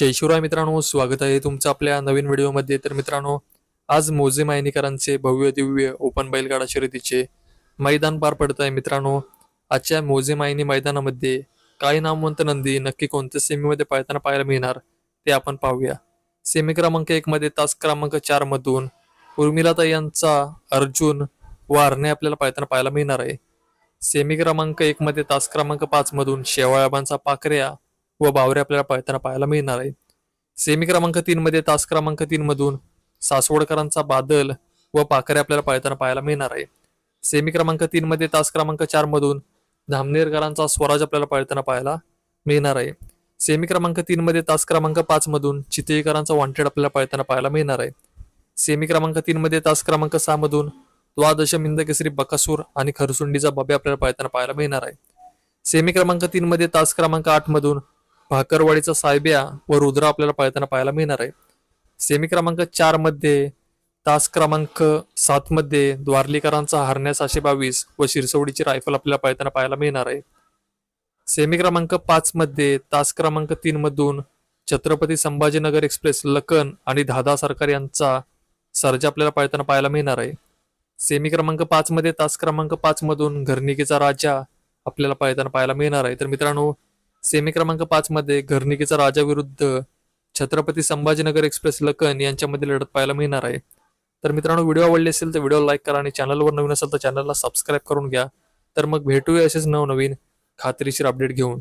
जय शिवराय मित्रांनो स्वागत आहे तुमचं आपल्या नवीन व्हिडिओमध्ये. तर मित्रांनो आज मोजे मायनीकरांचे भव्य दिव्य ओपन बैलगाडा शर्यतीचे मैदान पार पडत आहे मित्रांनो. आजच्या मोजे मायनी मैदानामध्ये काय नामवंत नंदी नक्की कोणत्या सेमीमध्ये पाळताना पाहायला मिळणार ते आपण पाहूया. सेमी क्रमांक एक मध्ये तास क्रमांक चार मधून उर्मिलाताई यांचा अर्जुन वारणे आपल्याला पाळताना पाहायला मिळणार आहे. सेमी क्रमांक एक मध्ये तास क्रमांक पाच मधून शेवाळाबांचा पाकऱ्या व बावरे आपल्याला पळताना पाहायला मिळणार आहे. सेमी क्रमांक तीन मध्ये तास क्रमांक तीन मधून सासवडकरांचा बादल व पाखरे आपल्याला पळताना पाहायला मिळणार आहे. सेमी क्रमांक तीन मध्ये तास क्रमांक चार मधून धामनेरकरांचा स्वराज आपल्याला पळताना पाहायला मिळणार आहे. सेमी क्रमांक तीन मध्ये तास क्रमांक पाच मधून चितेकरांचा वॉन्टेड आपल्याला पळताना पाहायला मिळणार आहे. सेमी क्रमांक तीन मध्ये तास क्रमांक सहा मधून द्वादश केसरी बकासूर आणि खरसुंडीचा बबे आपल्याला पळताना पाहायला मिळणार आहे. सेमी क्रमांक तीन मध्ये तास क्रमांक आठ मधून भाकरवाडीचा सायब्या व रुद्र आपल्याला पळताना पाहायला मिळणार आहे. सेमी क्रमांक चारमध्ये तास क्रमांक सात मध्ये द्वारलीकरांचा हरण्या सहाशे बावीस व शिरसवडीची रायफल आपल्याला पळताना पाहायला मिळणार आहे. सेमी क्रमांक पाच मध्ये तास क्रमांक तीन मधून छत्रपती संभाजीनगर एक्सप्रेस लखन आणि धादा सरकार यांचा सर्जा आपल्याला पळताना पाहायला मिळणार आहे. सेमी क्रमांक पाच मध्ये तास क्रमांक पाच मधून घरनिकेचा राजा आपल्याला पळताना पाहायला मिळणार आहे. तर मित्रांनो सेमी क्रमांक पाच मध्ये घरनिकीचा राजा विरुद्ध छत्रपती संभाजीनगर एक्सप्रेस लखन यांच्यामध्ये लढत पाहायला मिळणार आहे. तर मित्रांनो व्हिडिओ आवडले असेल तर व्हिडिओ लाईक करा आणि चॅनलवर नवीन असेल तर चॅनलला सबस्क्राईब करून घ्या. तर मग भेटूया असेच नवनवीन खात्रीशीर अपडेट घेऊन.